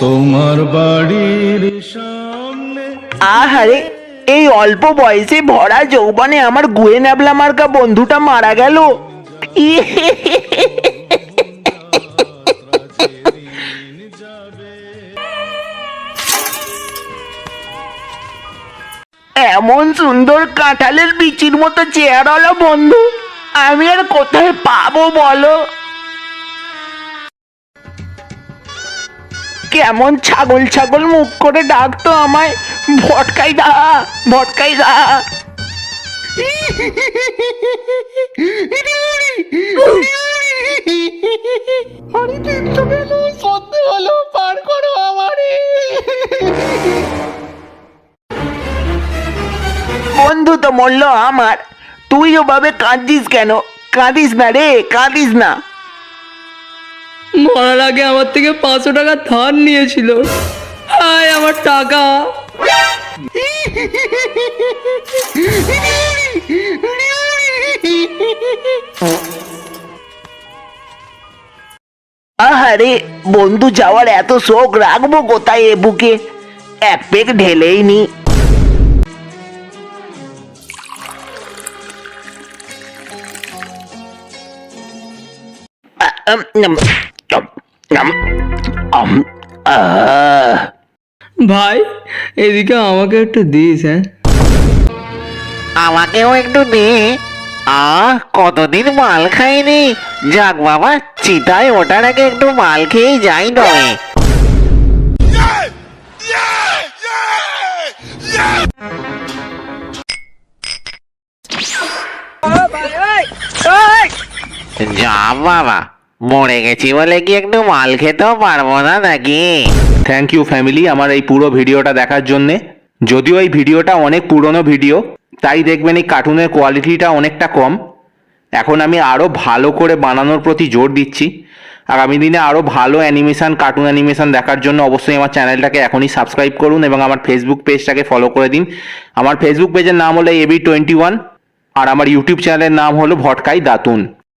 তোমার বাড়ির আহারে, এই অল্প বয়সে ভরা যৌবনে আমার গুয়ে ন্যাবলা মার্কা বন্ধুটা মারা গেল। এমন সুন্দর কাঁঠালের বিচির মতো চেহারালা বন্ধু, আমি আর কোথায় পাবো বলো? কেমন ছাগল ছাগল মুখ করে ডাকতো আমায়, ভটকাই দা ভটকাই দা। বন্ধু তো মরল আমার। তুই ওভাবে কাঁদিস কেন? কাঁদিস না রে, কাঁদিস না। মরার আগে আমার থেকে পাঁচশো টাকা ধার নিয়েছিল। হায় আমার টাকা। আহারে বন্ধু যাওয়ার এত শোক রাখব কোথায় এ বুকে? এক পেক ঢেলেই নি। উম, আহ। ভাই এদিকে আমাকে একটু দিস হ্যাঁ? আমাকেও একটু দে। আহ কতদিন মাল খাইনি? যাক বাবা চিতায় ওটার আগে একটু মাল খেয়েই যাই নয়। যা বাবা। মরে গেছি বলে কি একটু মাল খেতেও পারব না নাকি? থ্যাংক ইউ ফ্যামিলি আমার এই পুরো ভিডিওটা দেখার জন্যে। যদিও এই ভিডিওটা অনেক পুরনো ভিডিও, তাই দেখবেন এই কার্টুনের কোয়ালিটিটা অনেকটা কম। এখন আমি আরও ভালো করে বানানোর প্রতি জোর দিচ্ছি। আগামী দিনে আরও ভালো অ্যানিমেশন কার্টুন অ্যানিমেশন দেখার জন্য অবশ্যই আমার চ্যানেলটাকে এখনই সাবস্ক্রাইব করুন এবং আমার ফেসবুক পেজটাকে ফলো করে দিন। আমার ফেসবুক পেজের নাম হলো এবি টোয়েন্টি ওয়ান আর আমার ইউটিউব চ্যানেলের নাম হলো ভটকাই দাতুন।